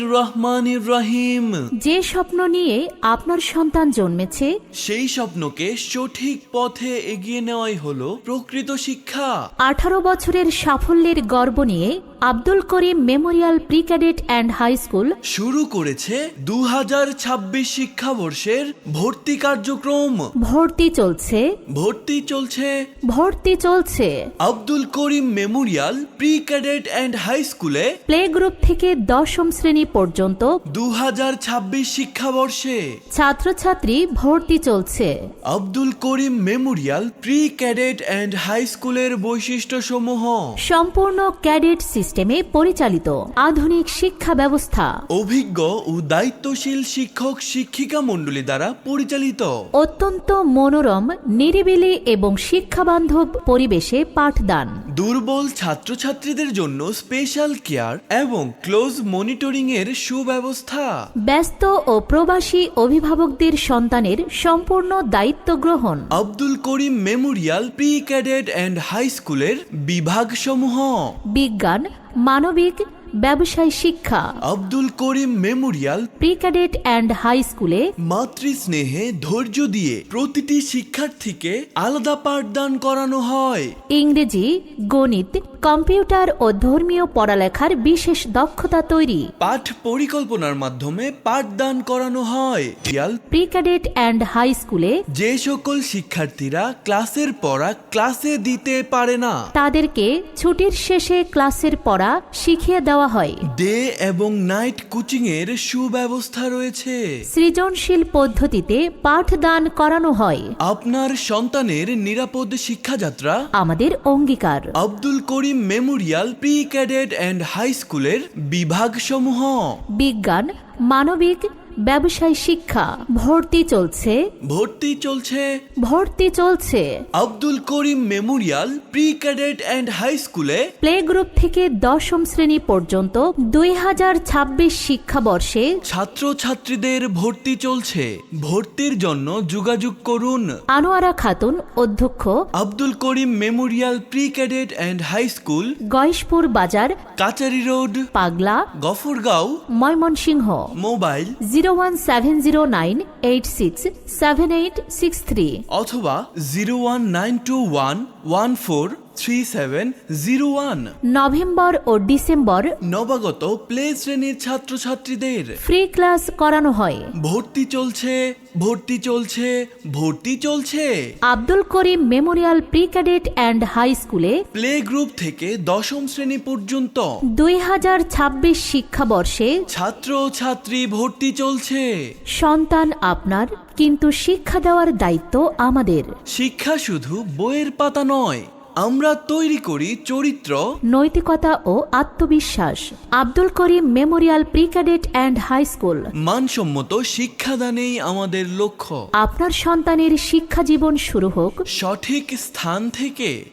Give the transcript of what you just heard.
রহমান রহিম। যে স্বপ্ন নিয়ে আপনার সন্তান জন্মেছে সেই স্বপ্নকে সঠিক পথে এগিয়ে নেওয়াই হলো প্রকৃত শিক্ষা। আঠারো বছরের সাফল্যের গর্ব নিয়ে Abdul Karim memorial pre cadet and high school. শুরু করেছে দু হাজার ছাব্বিশ শিক্ষাবর্ষের ভর্তি কার্যক্রম। ভর্তি চলছে। ভর্তি চলছে। ভর্তি চলছে। Abdul Karim memorial pre cadet and high স্কুলে প্লে গ্রুপ থেকে দশম শ্রেণি পর্যন্ত দু হাজার ছাব্বিশ শিক্ষাবর্ষে। ছাত্রছাত্রী ভর্তি চলছে। Abdul Karim memorial pre cadet and high স্কুলের বৈশিষ্ট্য সমূহ সম্পূর্ণ ক্যাডেট সিস্টেমে পরিচালিত। আধুনিক শিক্ষা ব্যবস্থা। অভিজ্ঞ ও দায়িত্বশীল শিক্ষক শিক্ষিকা মন্ডলী দ্বারা পরিচালিত। অত্যন্ত মনোরম নিরিবিলি এবং শিক্ষাবান্ধব পরিবেশে পাঠদান। দুর্বল ছাত্রছাত্রীদের জন্য স্পেশাল কেয়ার এবং ক্লোজ মনিটরিং এর সুব্যবস্থা। ব্যস্ত ও প্রবাসী অভিভাবকদের সন্তানের সম্পূর্ণ দায়িত্ব গ্রহণ। Abdul Karim memorial pre cadet and high স্কুলের বিভাগসমূহ। বিজ্ঞান মানবিক ব্যবসায় শিক্ষা। Abdul Karim memorial pre cadet and high স্কুলে মাতৃস্নেহে ধৈর্য দিয়ে প্রতিটি শিক্ষার্থীকে আলাদা পাঠদান করানো হয়। ইংরেজি গণিত কম্পিউটার ও ধর্মীয় পড়ালেখার বিশেষ দক্ষতা তৈরি। পাঠ পরিকল্পনার মাধ্যমে পাঠদান করানো হয়। প্রি ক্যাডেট অ্যান্ড হাই স্কুলে যে সকল শিক্ষার্থীরা ক্লাসের পড়া ক্লাসে দিতে পারে না তাদেরকে ছুটির শেষে ক্লাসের পড়া শিখিয়ে দেওয়া হয়। ডে এবং নাইট কোচিং এর সুব্যবস্থা রয়েছে। সৃজনশীল পদ্ধতিতে পাঠদান করানো হয়। আপনার সন্তানের নিরাপদ শিক্ষাযাত্রা। আমাদের অঙ্গীকার। Abdul Karim memorial pre cadet and high স্কুলের বিভাগসমূহ। বিজ্ঞান মানবিক ব্যবসায় শিক্ষা ভর্তি চলছে। ভর্তি চলছে ভর্তি চলছে। Abdul Karim memorial pre cadet and high স্কুলে। প্লে গ্রুপ থেকে দশম শ্রেণি পর্যন্ত দুই হাজার ছাব্বিশ শিক্ষাবর্ষে ছাত্র ছাত্রীদের ভর্তি চলছে। ভর্তির জন্য যোগাযোগ করুন। আনোয়ারা খাতুন অধ্যক্ষ। Abdul Karim memorial pre cadet and high school. Goyeshpur বাজার। Kachari road. Pagla. Gafargaon. Mymensingh. Mobile. Zero one seven zero nine eight six seven eight six three অথবা zero one nine two one one four three seven zero one November ও December নবাগত play শ্রেণির ছাত্রছাত্রীদের। Free class করানো হয়। ভর্তি চলছে ভর্তি চলছে ভর্তি চলছে। Abdul Karim memorial pre cadet and high স্কুলে প্লে গ্রুপ থেকে দশম শ্রেণি পর্যন্ত। দুই হাজার ছাব্বিশ শিক্ষাবর্ষে ছাত্র ও ছাত্রী ভর্তি চলছে। সন্তান আপনার কিন্তু শিক্ষা দেওয়ার দায়িত্ব আমাদের। শিক্ষা শুধু বইয়ের পাতা নয় আমরা তৈরি করি চরিত্র নৈতিকতা ও আত্মবিশ্বাস। Abdul Karim memorial pre cadet and high school. মানসম্মত শিক্ষাদানেই আমাদের লক্ষ্য। আপনার সন্তানের শিক্ষা জীবন শুরু হোক। সঠিক স্থান থেকে